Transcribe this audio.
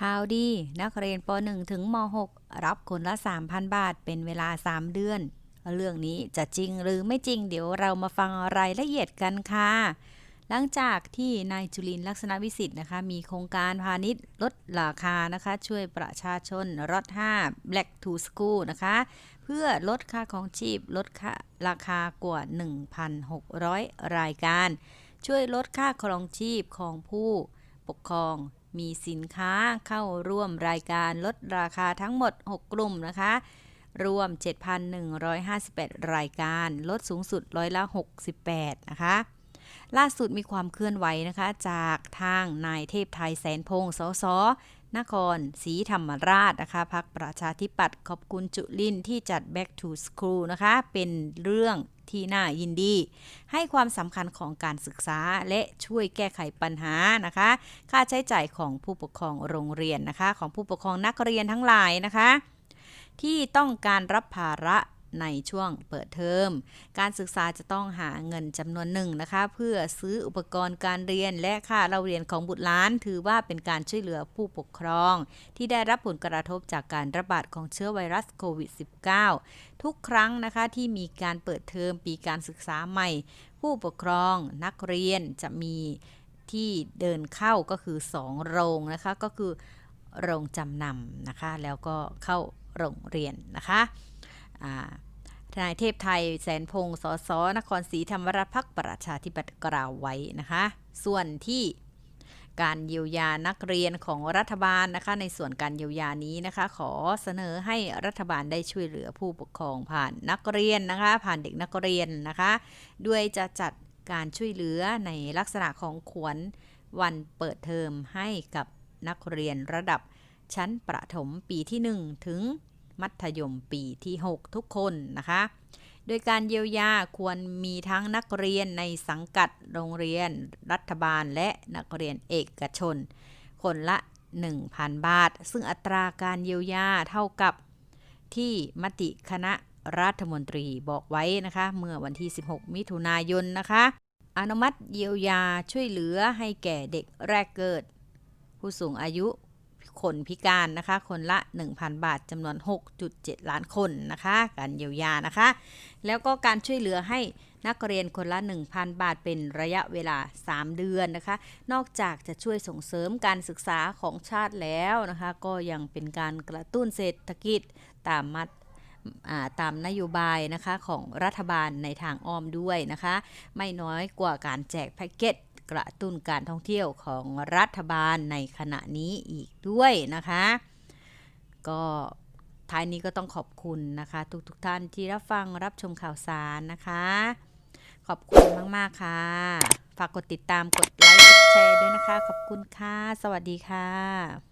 ข่าวดี นักเรียนป .1 ถึงม .6 รับคนละ 3,000 บาทเป็นเวลา 3 เดือน เรื่องนี้จะจริงหรือไม่จริงเดี๋ยวเรามาฟังรายละเอียดกันค่ะ หลังจากที่นายจุลินลักษณะวิสิทธิ์นะคะ มีโครงการพาณิชย์ลดราคานะคะ ช่วยประชาชนรถ5 Black to School นะคะ เพื่อลดค่าของชีพลดค่าราคากว่า 1,600 รายการ ช่วยลดค่าครองชีพของผู้ปกครอง มีสินค้าเข้าร่วมรายการลดราคาทั้งหมด 6 กลุ่มนะคะ รวม 7,158 รายการ ลดสูงสุดร้อยละ 68 นะคะ ล่าสุดมีความเคลื่อนไหวนะคะ จากทางนายเทพไทยแสนพงศ์สส นครศรีธรรมราชนะคะพักประชาธิปัตย์ขอบคุณจุลินที่จัด Back to School นะคะ เป็นเรื่องที่น่ายินดี ให้ความสำคัญของการศึกษาและช่วยแก้ไขปัญหานะคะ ค่าใช้จ่ายของผู้ปกครองโรงเรียนนะคะ ของผู้ปกครองนักเรียนทั้งหลายนะคะ ที่ต้องการรับภาระ ในช่วงเปิดเทอม การศึกษาจะต้องหาเงินจำนวนหนึ่งนะคะ เพื่อซื้ออุปกรณ์การเรียนและค่าเราเรียนของบุตรหลาน ถือว่าเป็นการช่วยเหลือผู้ปกครอง ที่ได้รับผลกระทบจากการระบาดของเชื้อไวรัสโควิด -19 ทุกครั้งนะคะที่มีการเปิดเทอมปีการศึกษาใหม่ ผู้ปกครองนักเรียนจะมีที่เดินเข้าก็คือ 2 โรงนะคะก็คือโรงจำนำนะคะ แล้วก็เข้าโรงเรียนนะคะอ่า ทนายเทพไทยแสนพงศ์สสนครศรีธรรมราชพักประชาธิปัตย์กล่าวไว้นะคะ ส่วนที่การเยียวยานักเรียนของรัฐบาลนะคะ ในส่วนการเยียวยานี้นะคะ ขอเสนอให้รัฐบาลได้ช่วยเหลือผู้ปกครองผ่านนักเรียนนะคะ ผ่านเด็กนักเรียนนะคะ ด้วยจะจัดการช่วยเหลือในลักษณะของขวัญวันเปิดเทอมให้กับนักเรียนระดับชั้นประถมปีที่ 1 ถึง มัธยมปีที่ 6 ทุกคนนะคะ โดยการเยียวยาควรมีทั้งนักเรียนในสังกัดโรงเรียนรัฐบาลและนักเรียนเอกชน คนละ 1,000 บาท ซึ่งอัตราการเยียวยาเท่ากับที่มติคณะรัฐมนตรีบอกไว้นะคะ เมื่อวันที่ 16 มิถุนายนนะคะอนุมัติเยียวยาช่วยเหลือให้แก่เด็กแรกเกิด ผู้สูงอายุ คนพิการนะคะ คนละ 1,000 บาทจำนวน 6.7 ล้านคนนะคะ การเยียวยานะคะ แล้วก็การช่วยเหลือให้นักเรียนคนละ 1,000 บาทเป็นระยะเวลา 3 เดือนนะคะ นอกจากจะช่วยส่งเสริมการศึกษาของชาติแล้วนะคะ ก็ยังเป็นการกระตุ้นเศรษฐกิจตามมัดาตามนโยบายนะคะของรัฐบาลในทางอ้อมด้วยนะคะ ไม่น้อยกว่าการแจกแพ็กเกจ กระตุ้นการท่องเที่ยวของรัฐบาลในขณะนี้อีกด้วยนะคะ ก็ท้ายนี้ก็ต้องขอบคุณนะคะ ทุกๆทท่านที่รับฟังรับชมข่าวสารนะคะ ขอบคุณมากๆค่ะ ฝากกดติดตามกดไลค์กดแชร์ด้วยนะคะ ขอบคุณค่ะ สวัสดีค่ะ